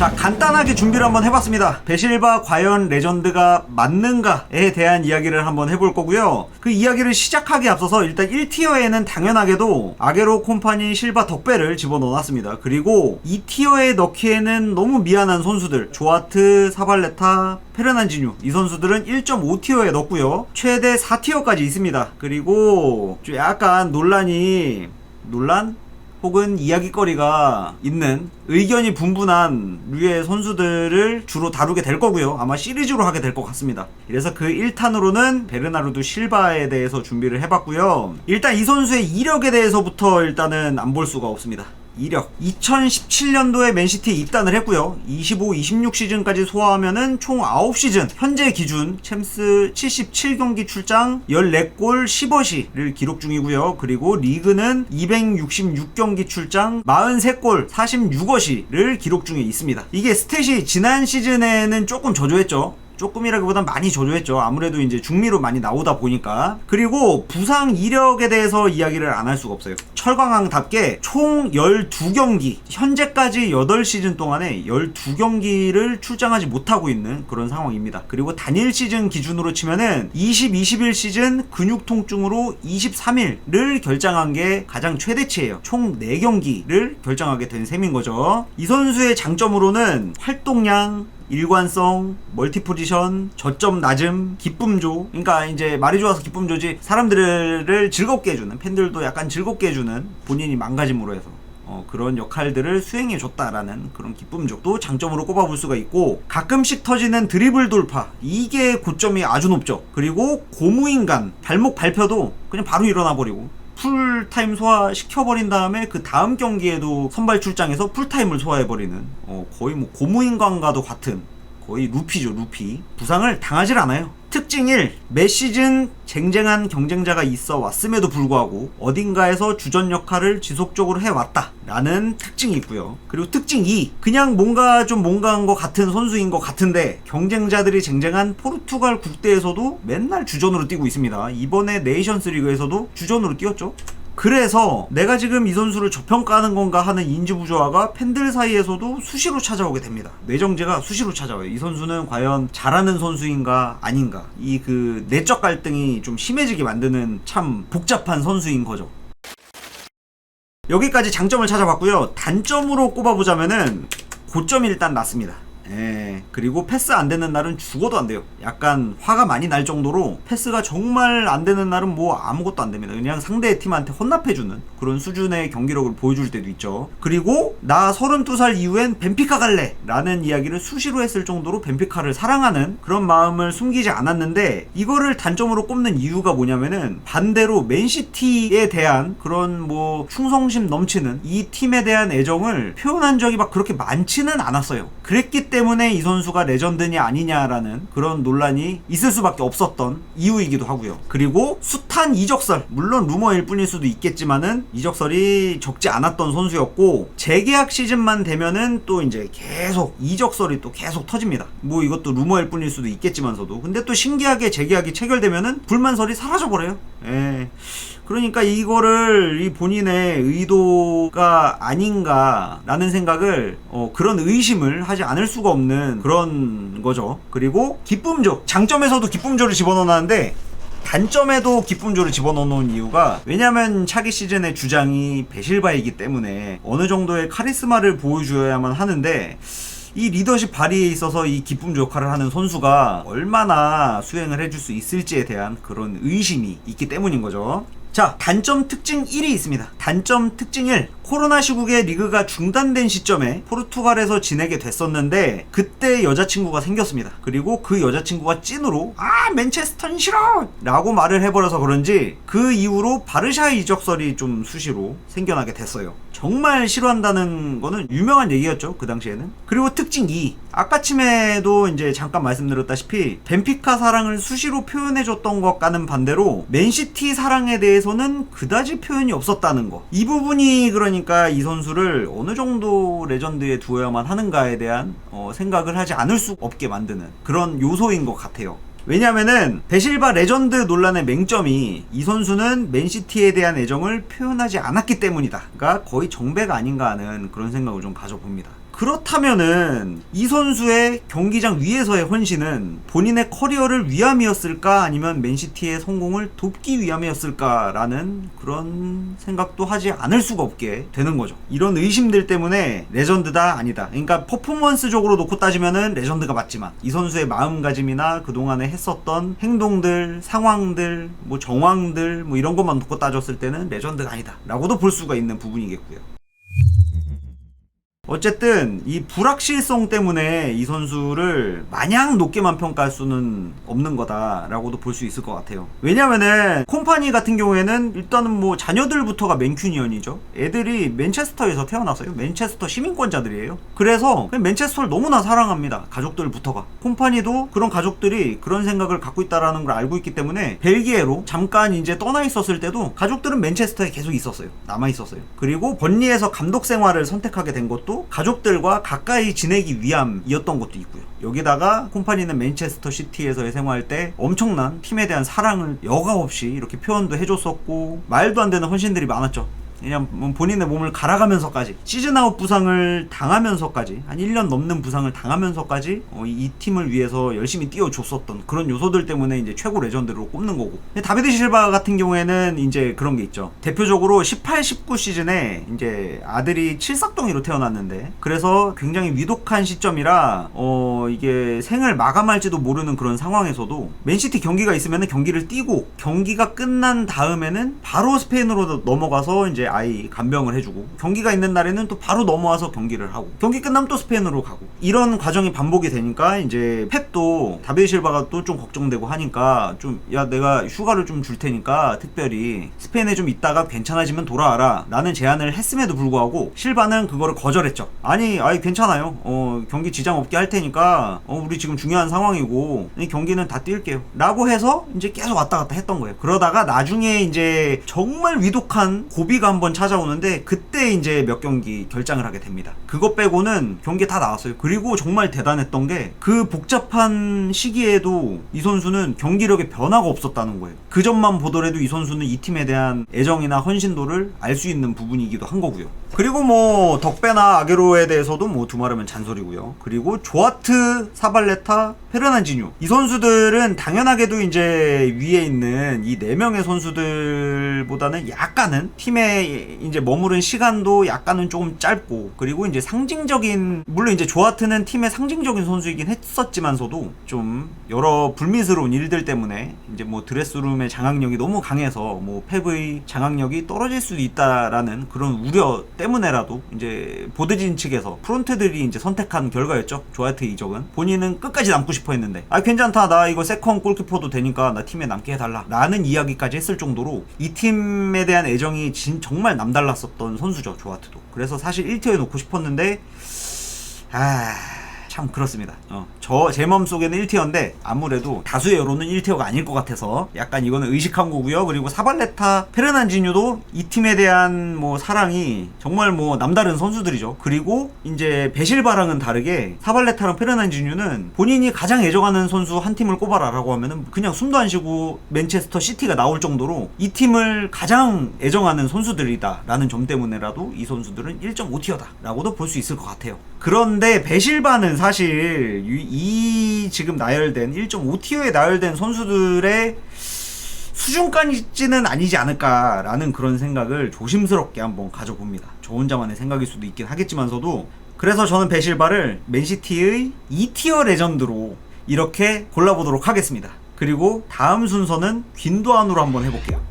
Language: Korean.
자 간단하게 준비를 한번 해봤습니다. 베실바 과연 레전드가 맞는가에 대한 이야기를 한번 해볼 거고요. 그 이야기를 시작하기 앞서서 일단 1티어에는 당연하게도 아게로 콤파니 실바 덕배를 집어넣어놨습니다. 그리고 2티어에 넣기에는 너무 미안한 선수들 조아트 사발레타 페르난지뉴. 이 선수들은 1.5티어에 넣고요. 최대 4티어까지 있습니다. 그리고 좀 약간 논란이 논란? 혹은 이야기거리가 있는 의견이 분분한 류의 선수들을 주로 다루게 될 거고요. 아마 시리즈로 하게 될 것 같습니다. 그래서 그 1탄으로는 베르나르도 실바에 대해서 준비를 해봤고요. 일단 이 선수의 이력에 대해서부터 일단은 안 볼 수가 없습니다. 이력. 2017년도에 맨시티에 입단을 했고요. 25, 26 시즌까지 소화하면은 총 9시즌. 현재 기준 챔스 77경기 출장 14골 10어시를 기록 중이고요. 그리고 리그는 266경기 출장 43골 46어시를 기록 중에 있습니다. 이게 스탯이 지난 시즌에는 조금 저조했죠 조금이라기보단 많이 저조했죠. 아무래도 이제 중미로 많이 나오다 보니까. 그리고 부상 이력에 대해서 이야기를 안 할 수가 없어요. 철강왕답게 총 12경기, 현재까지 8시즌 동안에 12경기를 출장하지 못하고 있는 그런 상황입니다. 그리고 단일 시즌 기준으로 치면은 20, 21 시즌 근육 통증으로 23일을 결장한 게 가장 최대치예요. 총 4경기를 결정하게 된 셈인 거죠. 이 선수의 장점으로는 활동량, 일관성, 멀티 포지션, 저점 낮음, 기쁨조. 그러니까 이제 말이 좋아서 기쁨조지 사람들을 즐겁게 해주는 팬들도 약간 즐겁게 해주는 본인이 망가짐으로 해서 어, 그런 역할들을 수행해 줬다라는 그런 기쁨적도 장점으로 꼽아볼 수가 있고 가끔씩 터지는 드리블 돌파 이게 고점이 아주 높죠. 그리고 고무인간 발목 발표도 그냥 바로 일어나 버리고 풀타임 소화 시켜버린 다음에 그 다음 경기에도 선발 출장에서 풀타임을 소화해버리는 어, 거의 뭐 고무인간과도 같은 거의 루피죠 루피. 부상을 당하질 않아요 특징 1. 매 시즌 쟁쟁한 경쟁자가 있어 왔음에도 불구하고 어딘가에서 주전 역할을 지속적으로 해왔다 라는 특징이 있고요 그리고 특징 2. 그냥 뭔가 좀 뭔가한 것 같은 선수인 것 같은데 경쟁자들이 쟁쟁한 포르투갈 국대에서도 맨날 주전으로 뛰고 있습니다 이번에 네이션스 리그에서도 주전으로 뛰었죠 그래서 내가 지금 이 선수를 저평가하는 건가 하는 인지 부조화가 팬들 사이에서도 수시로 찾아오게 됩니다. 뇌정제가 수시로 찾아와요. 이 선수는 과연 잘하는 선수인가 아닌가. 이 그 내적 갈등이 좀 심해지게 만드는 참 복잡한 선수인 거죠. 여기까지 장점을 찾아봤고요. 단점으로 꼽아보자면은 고점이 일단 낮습니다. 예, 그리고 패스 안 되는 날은 죽어도 안 돼요. 약간 화가 많이 날 정도로 패스가 정말 안 되는 날은 뭐 아무것도 안 됩니다. 그냥 상대 팀한테 혼납해주는 그런 수준의 경기력을 보여줄 때도 있죠. 그리고 나 32살 이후엔 벤피카 갈래! 라는 이야기를 수시로 했을 정도로 벤피카를 사랑하는 그런 마음을 숨기지 않았는데 이거를 단점으로 꼽는 이유가 뭐냐면은 반대로 맨시티에 대한 그런 뭐 충성심 넘치는 이 팀에 대한 애정을 표현한 적이 막 그렇게 많지는 않았어요. 그랬기 때문에 이 선수가 레전드냐 아니냐라는 그런 논란이 있을 수밖에 없었던 이유이기도 하고요. 그리고 숱한 이적설, 물론 루머일 뿐일 수도 있겠지만은 이적설이 적지 않았던 선수였고 재계약 시즌만 되면은 또 이제 계속 이적설이 또 계속 터집니다. 뭐 이것도 루머일 뿐일 수도 있겠지만서도 근데 또 신기하게 재계약이 체결되면은 불만설이 사라져 버려요. 예. 그러니까 이거를 이 본인의 의도가 아닌가라는 생각을 어, 그런 의심을 하지 않을 수가 없는 그런 거죠. 그리고 기쁨조 장점에서도 기쁨조를 집어넣었는데 단점에도 기쁨조를 집어넣는 이유가 왜냐면 차기 시즌의 주장이 베실바이기 때문에 어느 정도의 카리스마를 보여줘야만 하는데 이 리더십 발휘에 있어서 이 기쁨조 역할을 하는 선수가 얼마나 수행을 해줄 수 있을지에 대한 그런 의심이 있기 때문인 거죠. 자, 단점 특징 1이 있습니다. 단점 특징 1. 코로나 시국에 리그가 중단된 시점에 포르투갈에서 지내게 됐었는데 그때 여자친구가 생겼습니다. 그리고 그 여자친구가 찐으로 아 맨체스터는 싫어! 라고 말을 해버려서 그런지 그 이후로 바르샤 이적설이 좀 수시로 생겨나게 됐어요. 정말 싫어한다는 거는 유명한 얘기였죠. 그 당시에는. 그리고 특징 2. 아까침에도 이제 잠깐 말씀드렸다시피 벤피카 사랑을 수시로 표현해줬던 것과는 반대로 맨시티 사랑에 대해서는 그다지 표현이 없었다는 거. 이 부분이 그러니 까 이 선수를 어느 정도 레전드에 두어야만 하는가에 대한 어, 생각을 하지 않을 수 없게 만드는 그런 요소인 것 같아요. 왜냐면은 베실바 레전드 논란의 맹점이 이 선수는 맨시티에 대한 애정을 표현하지 않았기 때문이다. 그러니까 거의 정배가 아닌가 하는 그런 생각을 좀 가져봅니다. 그렇다면은 이 선수의 경기장 위에서의 헌신은 본인의 커리어를 위함이었을까 아니면 맨시티의 성공을 돕기 위함이었을까라는 그런 생각도 하지 않을 수가 없게 되는 거죠. 이런 의심들 때문에 레전드다 아니다. 그러니까 퍼포먼스적으로 놓고 따지면은 레전드가 맞지만 이 선수의 마음가짐이나 그동안에 했었던 행동들, 상황들, 뭐 정황들 뭐 이런 것만 놓고 따졌을 때는 레전드가 아니다라고도 볼 수가 있는 부분이겠고요. 어쨌든 이 불확실성 때문에 이 선수를 마냥 높게만 평가할 수는 없는 거다라고도 볼 수 있을 것 같아요. 왜냐면은 콤파니 같은 경우에는 일단은 뭐 자녀들부터가 맨큐니언이죠. 애들이 맨체스터에서 태어났어요. 맨체스터 시민권자들이에요. 그래서 맨체스터를 너무나 사랑합니다. 가족들부터가. 콤파니도 그런 가족들이 그런 생각을 갖고 있다라는 걸 알고 있기 때문에 벨기에로 잠깐 이제 떠나 있었을 때도 가족들은 맨체스터에 계속 있었어요. 남아 있었어요. 그리고 번리에서 감독 생활을 선택하게 된 것도 가족들과 가까이 지내기 위함이었던 것도 있고요. 여기다가 콤파니는 맨체스터 시티에서의 생활 때 엄청난 팀에 대한 사랑을 여과 없이 이렇게 표현도 해줬었고 말도 안 되는 헌신들이 많았죠. 그냥 뭐 본인의 몸을 갈아가면서까지 시즌아웃 부상을 당하면서까지 한 1년 넘는 부상을 당하면서까지 어, 이, 이 팀을 위해서 열심히 뛰어줬었던 그런 요소들 때문에 이제 최고 레전드로 꼽는 거고. 다비드 실바 같은 경우에는 이제 그런 게 있죠. 대표적으로 18, 19 시즌에 이제 아들이 칠삭덩이로 태어났는데 그래서 굉장히 위독한 시점이라 어 이게 생을 마감할지도 모르는 그런 상황에서도 맨시티 경기가 있으면 경기를 뛰고 경기가 끝난 다음에는 바로 스페인으로 넘어가서 이제 아이 간병을 해주고 경기가 있는 날에는 또 바로 넘어와서 경기를 하고 경기 끝나면 또 스페인으로 가고 이런 과정이 반복이 되니까 이제 펩도 다비드 실바가 또 좀 걱정되고 하니까 좀 야 내가 휴가를 좀 줄 테니까 특별히 스페인에 좀 있다가 괜찮아지면 돌아와라 라는 제안을 했음에도 불구하고 실바는 그거를 거절했죠. 아니 아이 괜찮아요. 어 경기 지장 없게 할 테니까 어 우리 지금 중요한 상황이고 이 경기는 다 뛸게요. 라고 해서 이제 계속 왔다 갔다 했던 거예요. 그러다가 나중에 이제 정말 위독한 고비가 한번 찾아오는데 그때 이제 몇 경기 결장을 하게 됩니다. 그것 빼고는 경기 다 나왔어요. 그리고 정말 대단했던 게 그 복잡한 시기에도 이 선수는 경기력에 변화가 없었다는 거예요. 그 점만 보더라도 이 선수는 이 팀에 대한 애정이나 헌신도를 알 수 있는 부분이기도 한 거고요 그리고 뭐 덕배나 아게로에 대해서도 뭐 두말하면 잔소리고요. 그리고 조아트, 사발레타, 페르난지뉴 이 선수들은 당연하게도 이제 위에 있는 이 네 명의 선수들보다는 약간은 팀에 이제 머무른 시간도 약간은 조금 짧고 그리고 이제 상징적인 물론 이제 조아트는 팀의 상징적인 선수이긴 했었지만서도 좀 여러 불미스러운 일들 때문에 이제 뭐 드레스룸의 장악력이 너무 강해서 뭐 펩의 장악력이 떨어질 수도 있다라는 그런 우려 때문에라도 이제 보드진 측에서 프론트들이 이제 선택한 결과였죠. 조아트 이적은. 본인은 끝까지 남고 싶어 했는데 아 괜찮다. 나 이거 세컨 골키퍼도 되니까 나 팀에 남게 해달라. 라는 이야기까지 했을 정도로 이 팀에 대한 애정이 진 정말 남달랐었던 선수죠 조아트도. 그래서 사실 1티어에 놓고 싶었는데 아... 참 그렇습니다. 어, 저제 마음속에는 1티어인데 아무래도 다수의 여론은 1티어가 아닐 것 같아서 약간 이거는 의식한 거고요. 그리고 사발레타, 페르난지뉴도 이 팀에 대한 뭐 사랑이 정말 뭐 남다른 선수들이죠. 그리고 이제 베실바랑은 다르게 사발레타랑 페르난지뉴는 본인이 가장 애정하는 선수 한 팀을 꼽아라라고 하면은 그냥 숨도 안 쉬고 맨체스터 시티가 나올 정도로 이 팀을 가장 애정하는 선수들이다라는 점 때문에라도 이 선수들은 1.5티어다라고도 볼 수 있을 것 같아요. 그런데 베실바는 사실 이, 이 지금 나열된 1.5티어에 나열된 선수들의 수준까지는 아니지 않을까라는 그런 생각을 조심스럽게 한번 가져봅니다. 저 혼자만의 생각일 수도 있긴 하겠지만서도 그래서 저는 베실바를 맨시티의 2티어 레전드로 이렇게 골라보도록 하겠습니다. 그리고 다음 순서는 귄도안으로 한번 해볼게요.